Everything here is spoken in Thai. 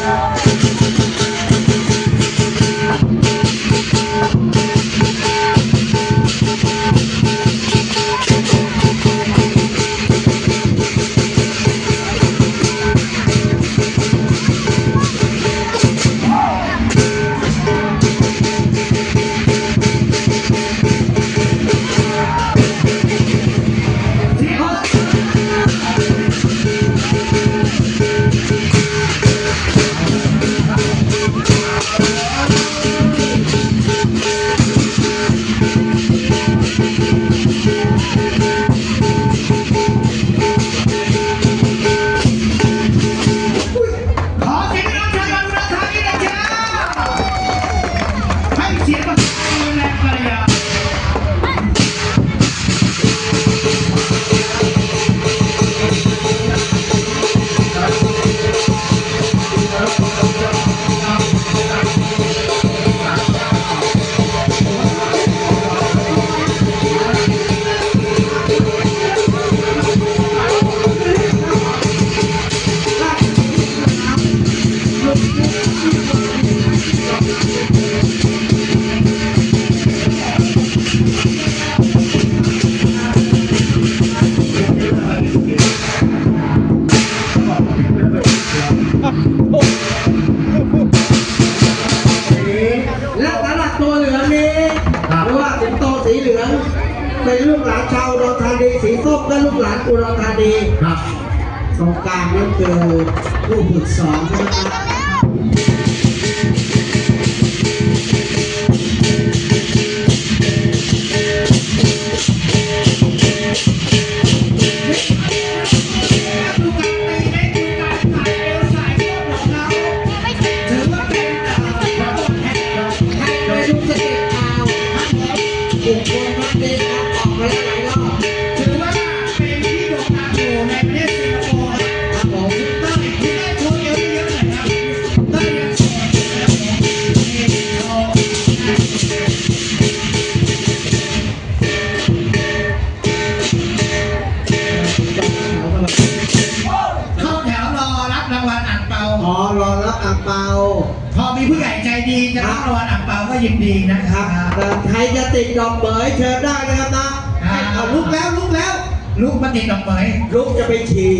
Yeah. นั้นเป็นลูกหลานชาวรธานีสีส้มและลูกหลานอุดรธานีครับ สงกลางนั้นคือผู้ฝึกสอนนะครับ รางวัลอ่างเปาก็ยินดีนะครับ ใครจะติดดอกเบยเชิญได้นะครับนะาเอาลุกแล้วลุกแล้ว ลูกมาติดดอกเบยลุกจะไปฉี่